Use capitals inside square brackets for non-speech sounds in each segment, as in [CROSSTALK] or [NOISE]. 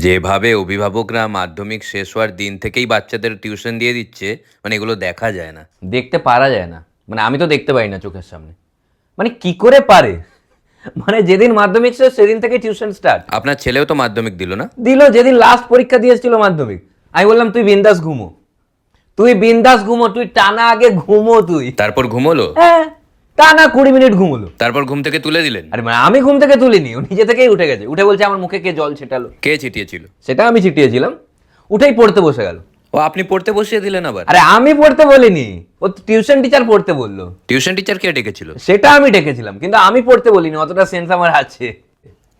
যেভাবে অভিভাবকরা মাধ্যমিক শেষ হওয়ার দিন থেকেই বাচ্চাদের টিউশন দিয়ে দিচ্ছে মানে এগুলো দেখা যায় না। দেখতে পারা যায় না। মানে আমি তো দেখতে পাই না চোখের সামনে। মানে কি করে পারে? মানে যেদিন মাধ্যমিক শেষ সেদিন থেকে টিউশন স্টার্ট আপনার ছেলেও তো মাধ্যমিক দিল না? দিল যেদিন লাস্ট পরীক্ষা দিয়ে দিয়েছিল মাধ্যমিক। আমি বললাম তুই বিন্দাস ঘুমো। তুই বিন্দাস ঘুমো তুই টানা আগে ঘুমো তুই। তারপর ঘুমোলো? হ্যাঁ। টানা কুড়ি মিনিট ঘুমোলো। তারপর ঘুম থেকে তুলে দিলেন? আরে মানে আমি ঘুম থেকে তুলিনি ও নিজে থেকেই উঠে গেছে। উঠে বলছে আমার মুখে কে জল ছেটালো। কে ছিটিয়েছিল? সেটা আমি ছিটিয়েছিলাম। উঠেই পড়তে বসে গেল। ও আপনি পড়তে বসিয়ে দিলেন আবার? আরে আমি পড়তে বলিনি ও টিউশন টিচার পড়তে বলল। টিউশন টিচার কে ডেকেছিল? সেটা আমি ডেকেছিলাম কিন্তু আমি পড়তে বলিনি অতটা সেন্স আমার আছে।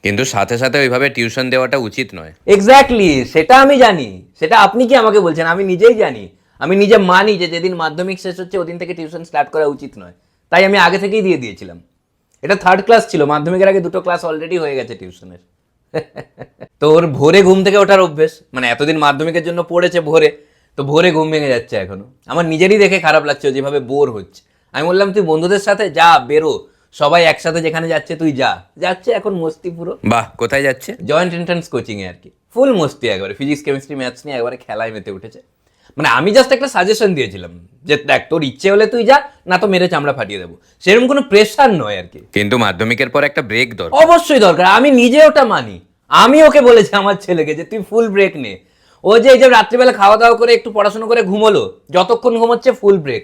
কিন্তু সাথে সাথে ওইভাবে টিউশন দেওয়াটা উচিত নয়। এক্স্যাক্টলি সেটা আমি জানি। সেটা আপনি কি আমাকে বলছেন? আমি নিজেই জানি। আমি নিজে মানি যে যেদিন মাধ্যমিক শেষ হচ্ছে ওদিন থেকে টিউশন স্টার্ট করা উচিত নয়। তাই আমি আগে থেকেই দিয়ে দিয়েছিলাম। এটা থার্ড ক্লাস ছিল মাধ্যমিকের আগে দুটো ক্লাস অলরেডি হয়ে গেছে টিউশনের তো ওর ভোরে ঘুম থেকে ওঠার অভ্যেস মানে এতদিন মাধ্যমিকের জন্য পড়েছে ভোরে তো ভোরে ঘুম ভেঙে যাচ্ছে এখনও। আমার নিজেরই দেখে খারাপ লাগছে যেভাবে বোর হচ্ছে। আমি বললাম তুই বন্ধুদের সাথে যা বেরো। সবাই একসাথে যেখানে যাচ্ছে তুই যা। যাচ্ছে এখন মস্তি পুরো। বাহ কোথায় যাচ্ছে? জয়েন্ট এন্ট্রান্স কোচিং এ আর কি। ফুল মস্তি একবারে ফিজিক্স কেমিস্ট্রি ম্যাথস নিয়ে একবারে খেলায় মেতে উঠেছে। মানে আমি জাস্ট একটা সাজেশন দিয়েছিলাম যে দেখ তোর ইচ্ছে হলে তুই যা না তো মেরে চামড়া ফাটিয়ে দেবো। সেরকম কোনো প্রেশার নয় আর কি। কিন্তু মাধ্যমিকের পর একটা ব্রেক দরকার। অবশ্যই দরকার। আমি নিজে ওটা মানি। আমি ওকে বলেছি আমার ছেলেকে যে তুই ফুল ব্রেক নে। ও যে এই যে রাত্রিবেলা খাওয়া দাওয়া করে একটু পড়াশোনা করে ঘুমোলো যতক্ষণ ঘুমোচ্ছে ফুল ব্রেক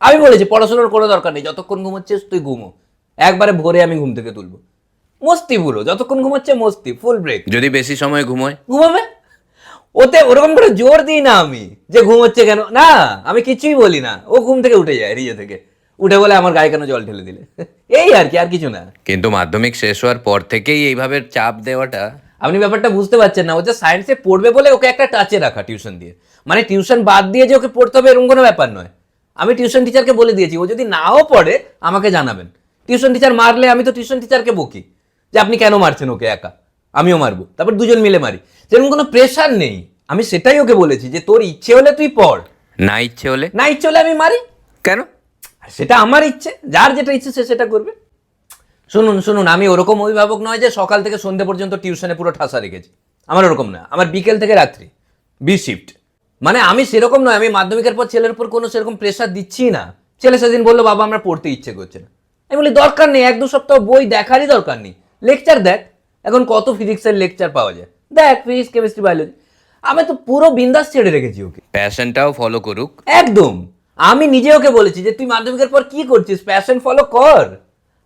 আমি বলেছি পড়াশোনার কোনো দরকার নেই যতক্ষণ ঘুমোচ্ছিস তুই ঘুমো। একবারে ভোরে আমি ঘুম থেকে তুলবো। মস্তি পুরো যতক্ষণ ঘুমোচ্ছে মস্তি ফুল ব্রেক যদি বেশি সময় ঘুমোয়? ঘুমাবে? ওতে ওরকম করে জোর দিই না আমি যে ঘুম হচ্ছে কেন? না আমি কিছুই বলি না। ও ঘুম থেকে উঠে যায় নিজে থেকে। উঠে বলে আমার গায়ে কেন জল ঢেলে দিলে? [LAUGHS] এই আর কি আর কিছু না। কিন্তু মাধ্যমিক শেষ হওয়ার পর থেকেই এইভাবে চাপ দেওয়াটা আপনি ব্যাপারটা বুঝতে পারছেন না। ও যে সায়েন্সে পড়বে বলে ওকে একটা টাচে রাখা টিউশন দিয়ে। মানে টিউশন বাদ দিয়ে যে ওকে পড়তে হবে এরকম কোনো ব্যাপার নয়। আমি টিউশন টিচারকে বলে দিয়েছি ও যদি নাও পড়ে আমাকে জানাবেন। টিউশন টিচার মারলে আমি তো টিউশন টিচারকে বকি যে আপনি কেন মারছেন ওকে একা? আমিও মারবো। তারপর দুজন মিলে মারি। সেরকম কোনো প্রেশার নেই। আমি সেটাই ওকে বলেছি যে তোর ইচ্ছে হলে তুই পড়। না ইচ্ছে হলে? না ইচ্ছে হলে আমি মারি। কেন? সেটা আমার ইচ্ছে যার যেটা ইচ্ছে সে সেটা করবে। শুনুন শুনুন আমি ওরকম অভিভাবক নয় যে সকাল থেকে সন্ধ্যে পর্যন্ত টিউশনে পুরো ঠাসা রেখেছি। আমার ওরকম না আমার বিকেল থেকে রাত্রি বি শিফট মানে আমি সেরকম নয় আমি মাধ্যমিকের পর ছেলের উপর কোনো সেরকম প্রেশার দিচ্ছি না। ছেলে সেদিন বলল বাবা আমরা পড়তে ইচ্ছে করছে না। আমি বলি দরকার নেই এক দু সপ্তাহ বই দেখারই দরকার নেই। লেকচার দেখ এখন কত ফিজিক্সের লেকচার পাওয়া যায়? দেখ ফিজিক্স কেমিস্ট্রি বায়োলজি আমি তো পুরো বিন্দাস ছেড়ে রেখেছি ওকে। প্যাশনটাও ফলো করুক। একদম। আমি নিজে ওকে বলেছি যে তুই মাধ্যমিকের পর কি করছিস? প্যাশন ফলো কর।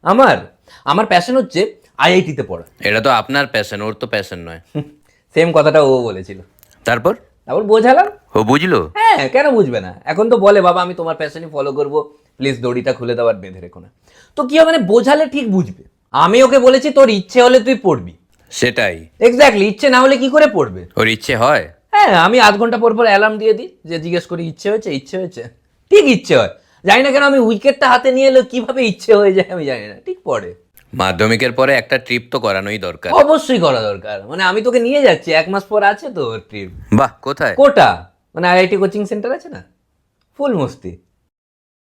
আমার। আমার প্যাশন হচ্ছে আইআইটিতে পড়া। এটা তো আপনার প্যাশন ওর তো প্যাশন নয়। সেম কথাটা ও বলেছিল। তারপর? তারপর বোঝালাম। ও বুঝলো? হ্যাঁ কেন বুঝবে না? এখন তো বলে বাবা আমি তোমার প্যাশনই ফলো করব। প্লিজ দড়িটা খুলে দেওয়ার বেঁধে রেখো না। তো কি হবে মানে বোঝালে ঠিক বুঝবে। আমি ওকে বলেছি তোর ইচ্ছে হলে তুই পড়বি। সেটাই। এক্স্যাক্টলি ইচ্ছে না হলে কি করে পড়বে? ওর ইচ্ছে হয়? হ্যাঁ আমি আধ ঘণ্টা পর পর অ্যালার্ম দিয়ে দিই যে জিজ্ঞেস করি ইচ্ছে হয়েছে? ইচ্ছে হয়েছে? ঠিক ইচ্ছে হয়। জানি না কেন আমি উইকেটটা হাতে নিয়ে এলে কীভাবে ইচ্ছে হয়ে যায় আমি জানি না ঠিক পড়ে মাধ্যমিকের পরে একটা ট্রিপ তো করানোই দরকার। অবশ্যই করা দরকার। মানে আমি তোকে নিয়ে যাচ্ছি এক মাস পর আছে তো ট্রিপ বাহ কোথায়? কোটা। মানে আইআইটি কোচিং সেন্টার আছে না? ফুল মস্তি।